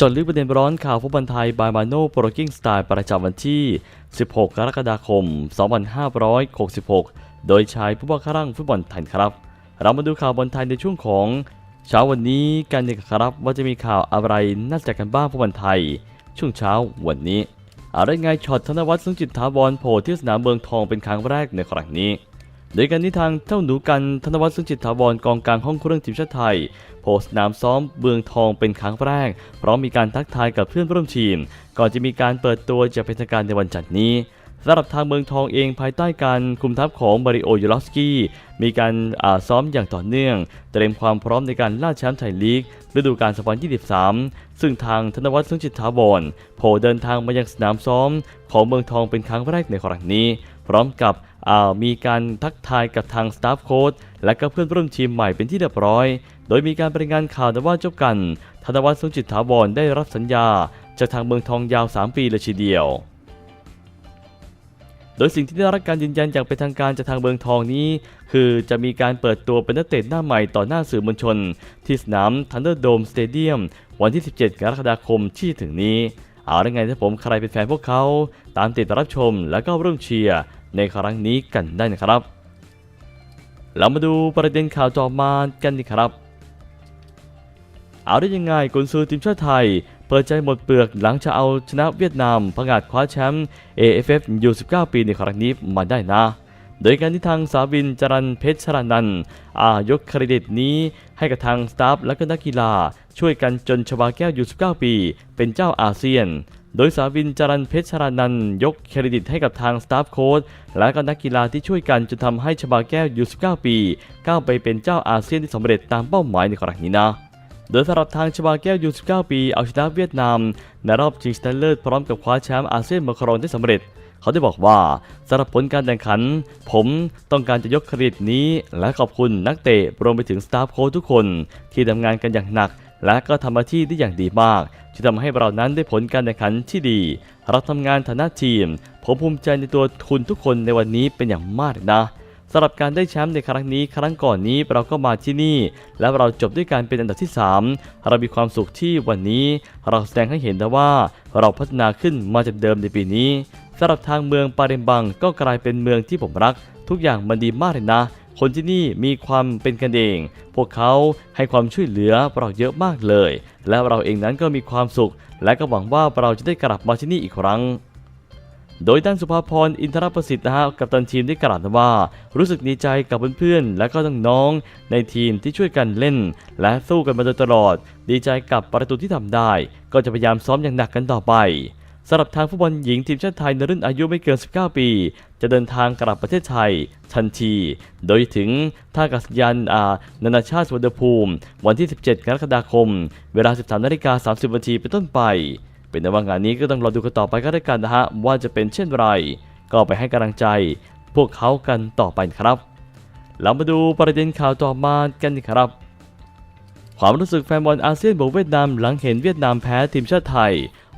จดลึกประเด็นร้อนข่าวฟุตบอลไทยบายมาโน่โปรกิ้งสไตล์ประจำวันที่ 16 กรกฎาคม 2566 โดยชายผู้ว่าข้าร่างฟุตบอลไทยครับ เรามาดูข่าวบอลไทยในช่วงของ เช้าวันนี้กันดีครับว่าจะมีข่าวอะไรน่าจะกันบ้างฟุตบอลไทย ช่วงเช้าวันนี้อะไรไงช็อตธนวัฒน์สุงจิตถาวรโผล่ที่สนามเมืองทองเป็นครั้งแรกในครั้งนี้ โดยการนี้ทางเจ้าหนูกันธนวัฒน์สุงจิตถาวรกองกลางห้องเครื่องทีมชาติไทยโผล่สนามซ้อมเมืองทองเป็นครั้งแรกพร้อมมีการทักทายกับเพื่อนร่วมทีม ก่อนจะมีการเปิดตัวจะเป็นทางการในวันจันทร์นี้สำหรับทางเมืองทองเองภายใต้การคุมทัพของมาริโอยูลอสกี้มีการอ่าซ้อมอย่างต่อเนื่อง เตรียมความพร้อมในการล่าแชมป์ไทยลีกฤดูกาล2023 ซึ่งทางธนวัฒน์สุงจิตถาวรโผล่เดินทางมายังสนามซ้อมของเมืองทองเป็นครั้งแรกในครั้งนี้ พร้อมกับมีการทักทายกับทางสตาฟโค้ชและก็เพื่อนร่วมทีมใหม่เป็นที่เรียบร้อย โดยมีการรายงานข่าวว่าเจ้ากันธนวัฒน์สุจิตถาวรได้รับสัญญา จากทางเมืองทองยาว 3 ปีเลยทีเดียว โดยสิ่งที่ได้รับการยืนยันอย่างเป็นทางการจากทางเมืองทองนี้ คือจะมีการเปิดตัวเป็นนักเตะหน้าใหม่ต่อหน้าสื่อมวลชน ที่สนาม Thunderdome Stadium วันที่ 17 กรกฎาคมที่ถึงนี้ เอาละไงถ้าผมใครเป็นแฟนพวกเขา ตามติดรับชมและก็ร่วมเชียร์ ในครั้งนี้กันได้นะครับ เรามาดูประเด็นข่าวต่อมากันดีครับ เอาได้ยังไงกุนซือทีมชาติไทย เปิดใจหมดเปลือกหลังจะเอาชนะเวียดนามผงาดคว้าแชมป์ AFF U19 ปีในครั้งนี้มาได้นะโดยการที่ทางสาวินจรันเพชรชรานันอายกเครดิตนี้ให้กับทางสตาฟและก็นักกีฬา ช่วยกันจนชบาแก้ว U19 ปี เป็นเจ้าอาเซียน โดยสาวินจรันเพชรชรานันยกเครดิตให้กับทางสตาฟโค้ชและก็นักกีฬาที่ช่วยกันจนทำให้ชบาแก้ว U19 ปีก้าวไปเป็นเจ้าอาเซียนที่สำเร็จตามเป้าหมายในครั้งนี้นะโดยสำหรับทางชบาแก้วยู19ปี เอาชนะเวียดนาม ในรอบชิงชนะเลิศพร้อมกับคว้าแชมป์อาเซียนมาครองได้สำเร็จ เขาได้บอกว่าสำหรับผลการแข่งขัน ผมต้องการจะยกเครดิตนี้ และขอบคุณนักเตะรวมไปถึงสตาฟโค้ชทุกคน ที่ทำงานกันอย่างหนัก และก็ทำหน้าที่ได้อย่างดีมากที่ทำให้เรานั้นได้ผลการแข่งขันที่ดี เราทำงานฐานะทีม ผมภูมิใจในตัวคุณทุกคนในวันนี้เป็นอย่างมากนะสำหรับการได้แชมป์ในครั้งนี้ครั้งก่อนนี้เราก็มาที่นี่ และเราจบด้วยการเป็นอันดับที่ 3 เรามีความสุขที่วันนี้ เราแสดงให้เห็นนะว่าเราพัฒนาขึ้นมาจากเดิมในปีนี้สำหรับทางเมืองปาเรมบังก็กลายเป็นเมืองที่ผมรัก ทุกอย่างมันดีมากเลยนะ คนที่นี่มีความเป็นกันเอง พวกเขาให้ความช่วยเหลือเราเยอะมากเลย และเราเองนั้นก็มีความสุข และก็หวังว่าเราจะได้กลับมาที่นี่อีกครั้งโดยด้านสุภาพรอินทรประสิทธิ์นะฮะกับตันทีมได้กล่าวว่า รู้สึกดีใจกับเพื่อนๆ และก็น้องๆ ในทีมที่ช่วยกันเล่น และสู้กันมาโดยตลอด ดีใจกับประตูที่ทำได้ ก็จะพยายามซ้อมอย่างหนักกันต่อไป สำหรับทางฟุตบอลหญิงทีมชาติไทยในรุ่นอายุไม่เกิน 19 ปี จะเดินทางกลับประเทศไทยทันที โดยถึงท่าอากาศยานอานานาชาติสุวนภูมิ วันที่ 17 กรกฎาคม เวลา 13นาฬิกา30นาทีเป็นต้นไป เป็นในว่างานนี้ก็ต้องรอดูกันต่อไปก็ได้กันนะฮะว่าจะเป็นเช่นไร ก็ไปให้กำลังใจ พวกเขากันต่อไปครับเรามาดูประเด็นข่าวต่อมากันครับความรู้สึกแฟนบอลอาเซียนบวกเวียดนามหลังเห็นเวียดนามแพ้ทีมชาติไทย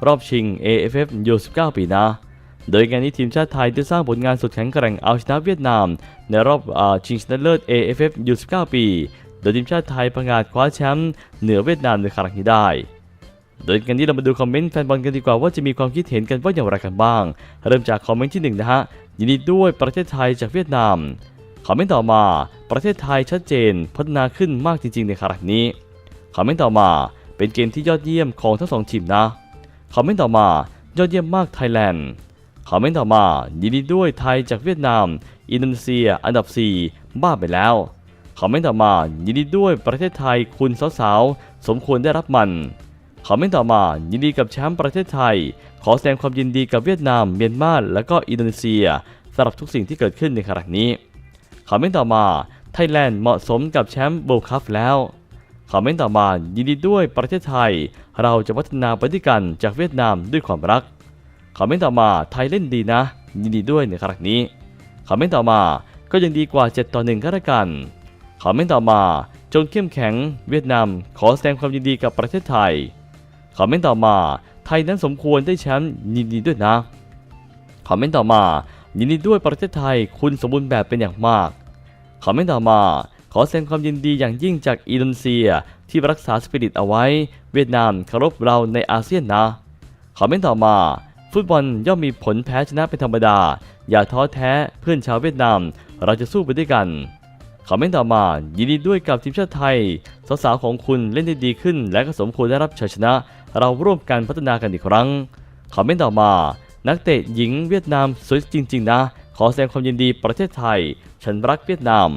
รอบชิง AFF U19 ปีนะ โดยงานนี้ทีมชาติไทยได้สร้างผลงานสุดแข็งแกร่งเอาชนะเวียดนาม ในรอบอชิงชนะเลิศ AFF U19 ปี โดยทีมชาติไทยประกาศคว้าแชมป์เหนือเวียดนามในครั้งนี้ได้โดยกันนี้เรามาดูคอมเมนต์แฟนบอลกันดีกว่าว่าจะมีความคิดเห็นกันว่าอย่างไรกันบ้าง เริ่มจากคอมเมนต์ที่หนึ่งนะฮะ ยินดีด้วยประเทศไทยจากเวียดนาม คอมเมนต์ต่อมา ประเทศไทยชัดเจนพัฒนาขึ้นมากจริง ๆ ในครั้งนี้ คอมเมนต์ต่อมา เป็นเกมที่ยอดเยี่ยมของทั้งสองทีมนะ คอมเมนต์ต่อมา ยอดเยี่ยมมากไทยแลนด์คอมเมนต์ต่อมายินดีด้วยไทยจากเวียดนาม อินโดนีเซีย อันดับ 4 บ้าไปแล้วคอมเมนต์ต่อมายินดีด้วยประเทศไทยคุณสาวๆสมควรได้รับมันคอมเมนต์ต่อมายินดีกับแชมป์ประเทศไทย ขอแสดงความยินดีกับเวียดนาม เมียนมาและก็อินโดนีเซียสำหรับทุกสิ่งที่เกิดขึ้นในครั้งนี้คอมเมนต์ต่อมาไทยแลนด์เหมาะสมกับแชมป์โบว์คัพแล้ว คอมเมนต์ต่อมายินดีด้วยประเทศไทย เราจะพัฒนาไปด้วยกันจากเวียดนามด้วยความรักคอมเมนต์ต่อมาไทยเล่นดีนะ ยินดีด้วยในครั้งนี้คอมเมนต์ต่อมาก็ยังดีกว่า 7 ต่อ1ก็แล้วกันคอมเมนต์ต่อมาจงเข้มแข็งเวียดนามขอแสดงความยินดีกับประเทศไทยคอมเมนต์ต่อมาไทยนั้นสมควรได้แชมป์ยินดีด้วยนะคอมเมนต์ต่อมายินดีด้วยประเทศไทยคุณสมบูรณ์แบบเป็นอย่างมากคอมเมนต์ต่อมา ขอแสดงความยินดีอย่างยิ่งจากอินโดนีเซีย ที่รักษาสปิริตเอาไว้ เวียดนามเคารพเราในอาเซียนนะคอมเมนต์ต่อมา ฟุตบอลย่อมมีผลแพ้ชนะเป็นธรรมดา อย่าท้อแท้เพื่อนชาวเวียดนาม เราจะสู้ไปด้วยกันคอมเมนต์ต่อมายินดีด้วยกับทีมชาติไทย สาวๆของคุณเล่นได้ดีขึ้น และก็สมควรได้รับชัยชนะ เราร่วมกันพัฒนากันอีกครั้งคอมเมนต์ต่อมา นักเตะหญิงเวียดนามสวยจริง ๆ นะ ขอแสดงความยินดีประเทศไทย ฉันรักเวียดนาม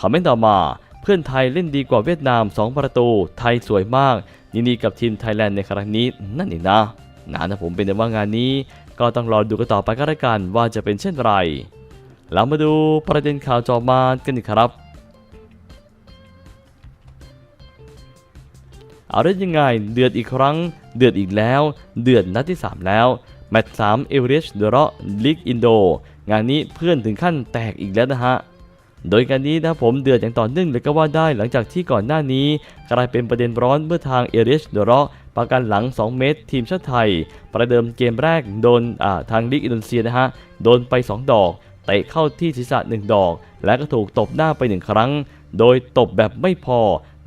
คอมเมนต์ต่อมา เพื่อนไทยเล่นดีกว่าเวียดนาม 2 ประตู ไทยสวยมากยินดีกับทีมไทยแลนด์ในครั้งนี้นั่นเองนะนะนะผมเป็นแต่ว่างานนี้ ก็ต้องรอดูกันต่อไปก็แล้วกันว่าจะเป็นเช่นไรเรามาดูประเด็นข่าวจอมากันอีกครับเอาได้ยังไง เดือดอีกครั้ง เดือดอีกแล้ว เดือดนัดที่ 3 แล้ว แมตช์3เอเวอเรสต์เดอะระลีกอินโด งานนี้เพื่อนถึงขั้นแตกอีกแล้วนะฮะ โดยการนี้นะผมเดือดอย่างต่อเนื่องเลยก็ว่าได้หลังจากที่ก่อนหน้านี้ กลายเป็นประเด็นร้อนเมื่อทางเอเรสเดอะระประกันหลัง 2 เมตร ทีมชาติไทย ประเดิมเกมแรกโดนทางลีกอินโดนีเซียนะฮะ โดนไป 2 ดอกเตะเข้าที่ศีรษะ 1 ดอก และก็ถูกตบหน้าไป 1 ครั้ง โดยตบแบบไม่พอ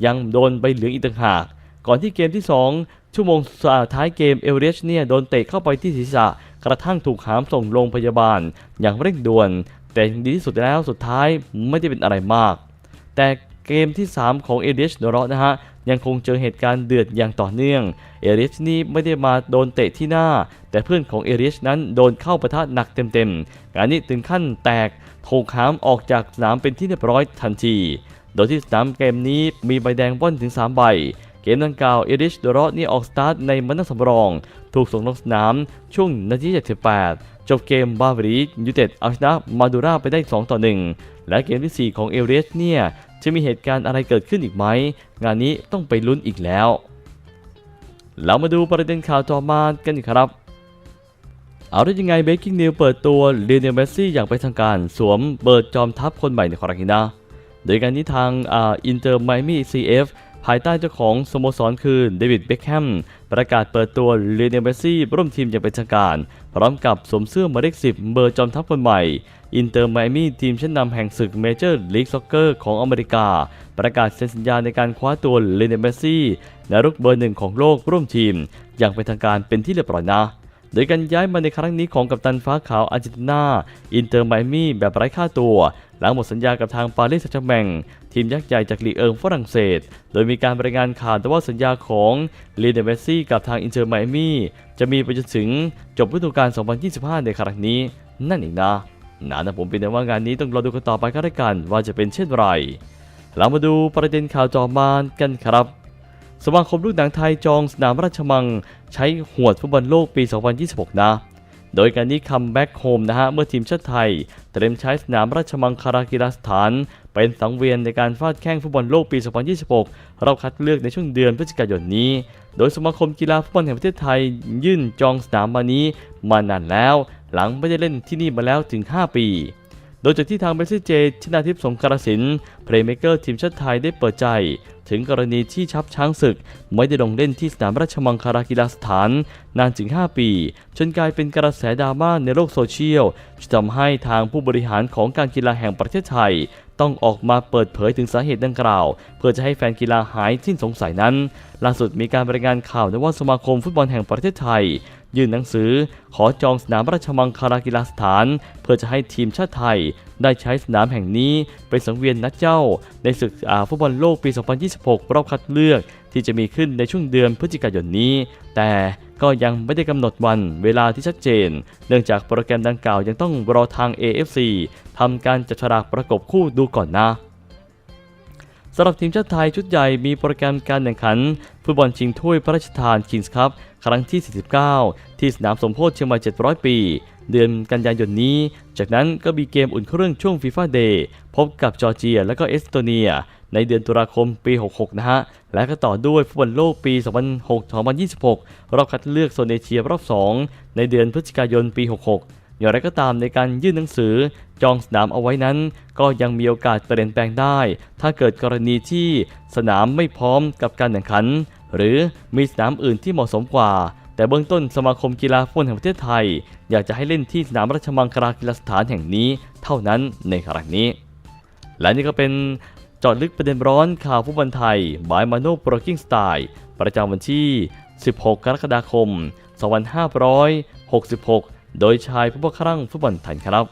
ยังโดนใบเหลืองอีกต่างหาก ก่อนที่เกมที่ 2 ชั่วโมงสุดท้ายเกมเอเวอเรสเนี่ยโดนเตะเข้าไปที่ศีรษะกระทั่งถูกหามส่งโรงพยาบาล อย่างเร่งด่วน แต่ดีที่สุดแล้วสุดท้ายไม่ได้เป็นอะไรมาก แต่เกมที่ 3 ของเอเดชโดรอนะฮะ ยังคงเจอเหตุการณ์เดือดอย่างต่อเนื่อง เอริชนี่ไม่ได้มาโดนเตะที่หน้า แต่เพื่อนของเอริชนั้นโดนเข้าประทะหนักเต็มๆงานนี้ถึงขั้นแตกถูกหามออกจากสนามเป็นที่เรียบร้อยทันที โดยที่สนามเกมนี้มีใบแดงว่อนถึง 3 ใบ เกมดังกล่าวเอริชโดรอนี่ออกสตาร์ทในมันนัสำรอง ถูกส่งลงสนามช่วงนาที78 จบเกมบาเวรียูเต็ดเอาชนะมาดูราไปได้ 2 ต่อ 1 และเกมทีสี่ 4 ของเอเรสเนี่ย จะมีเหตุการณ์อะไรเกิดขึ้นอีกไหม งานนี้ต้องไปลุ้นอีกแล้ว เรามาดูประเด็นข่าวต่อมากันครับเอาได้ยังไงเบกกิ้งนิวเปิดตัวเลียนเนลเมสซี่อย่างเป็นทางการสวมเบิร์ดจอมทัพคนใหม่ในครั้งนี้นะโดยการที่ทางอินเตอร์ไมมี่ซีเอฟ ภายใต้เจ้าของสโมสรคือเดวิดเบคแฮมประกาศเปิดตัวเลนเนลเมซี่ร่วมทีมอย่างเป็นทางการ พร้อมกับสวมเสื้อหมายเลข10เบอร์จอมทัพคนใหม่อินเตอร์ไมมี่ทีมชั้นนำแห่งศึกเมเจอร์ลีกซ็อกเกอร์ของอเมริกา ประกาศเซ็นสัญญาในการคว้าตัวเลนเนลเมซี่และรุกเบอร์หนึ่งของโลกร่วมทีม อย่างเป็นทางการเป็นที่เรียบร้อยนะ โดยการย้ายมาในครั้งนี้ของกัปตันฟ้าขาวอาร์เจนตินาอินเตอร์ไมมี่แบบไร้ค่าตัว หลังหมดสัญญากับทางปารีสแซงต์แมงทีมยักษ์ใหญ่จากลีเอิงฝรั่งเศส โดยมีการรายงานข่าวแต่ว่าสัญญาของลีเดเมสซี่กับทางอินเตอร์ไมมี่จะมีไปจนถึงจบฤดูกาล 2025 ในครั้งนี้ นั่นเองนะนะนะผมเป็นแต่ว่างานนี้ต้องรอดูกันต่อไปก็แล้วกันว่าจะเป็นเช่นไรเรามาดูประเด็นข่าวจอมานกันครับ สมาคมลูกหนังไทยจองสนามราชมัง ใช้หวดฟุตบอลโลกปี 2026 นะ โดยการนี้คัมแบ็กโฮมนะฮะ เมื่อทีมชาติไทย เตรียมใช้สนามราชมังคารากีฬาสถาน เป็นสังเวียนในการฟาดแข่งฟุตบอลโลกปี 2026 เราคัดเลือกในช่วงเดือนพฤศจิกายนนี้ โดยสมาคมกีฬาฟุตบอลแห่งประเทศไทย ยื่นจองสนามมานี้มานานแล้ว หลังไม่ได้เล่นที่นี่มาแล้วถึง 5 ปี โดยจากที่ทางเมสซี่เจ ชนาทิพย์สงกรสินเพลย์เมเกอร์ทีมชาติไทยได้เปิดใจ ถึงกรณีที่ชับช้างศึก ไม่ได้ลงเล่นที่สนามราชมังคลากีฬาสถาน นานถึง 5 ปี จนกลายเป็นกระแสดราม่าในโลกโซเชียลทำให้ทางผู้บริหารของการกีฬาแห่งประเทศไทย ต้องออกมาเปิดเผยถึงสาเหตุดังกล่าว เพื่อจะให้แฟนกีฬาหายสิ้นสงสัยนั้นล่าสุดมีการรายงานข่าวนะว่าสมาคมฟุตบอลแห่งประเทศไทย ยื่นหนังสือ ขอจองสนามราชมังคลากีฬาสถาน เพื่อจะให้ทีมชาติไทย ได้ใช้สนามแห่งนี้เป็นสังเวียนนัดเจ้า ในศึกอาฟุตบอลโลกปี 2026 รอบคัดเลือก ที่จะมีขึ้นในช่วงเดือนพฤศจิกายนนี้ แต่ก็ยังไม่ได้กำหนดวันเวลาที่ชัดเจน เนื่องจากโปรแกรมดังกล่าวยังต้องรอทาง AFC ทำการจัดฉลากประกบคู่ดูก่อนนะ สำหรับทีมชาติไทยชุดใหญ่มีโปรแกรมการแข่งขันฟุตบอลชิงถ้วยพระราชทานคิงส์คัพครั้งที่ 49 ที่สนามสมโพธิเชียงใหม่ 700 ปี เดือนกันยายนนี้ จากนั้นก็มีเกมอุ่นเครื่องช่วงฟีฟ่าเดย์พบกับจอร์เจียและก็เอสโตเนีย ในเดือนตุลาคมปี 66 นะฮะ และก็ต่อด้วยฟุตบอลโลกปี 2006-2026 รอบคัดเลือกโซนเอเชียรอบ 2 ในเดือนพฤศจิกายนปี 66 อย่างไรก็ตามในการยื่นหนังสือจองสนามเอาไว้นั้น ก็ยังมีโอกาสเปลี่ยนแปลงได้ ถ้าเกิดกรณีที่สนามไม่พร้อมกับการแข่งขัน หรือมีสนามอื่นที่เหมาะสมกว่า แต่เบื้องต้นสมาคมกีฬาฟุตบอลแห่งประเทศไทย อยากจะให้เล่นที่สนามราชมังคลากีฬาสถานแห่งนี้เท่านั้นในครั้งนี้ และนี่ก็เป็นจอดลึกประเด็นร้อนข่าวฟุตบอลไทยบายมาโนโปรกิ้งสไตล์ประจำวันที่ 16 กรกฎาคม 2566 โดยชายผู้พครั่งฟุตบอลไทยครับ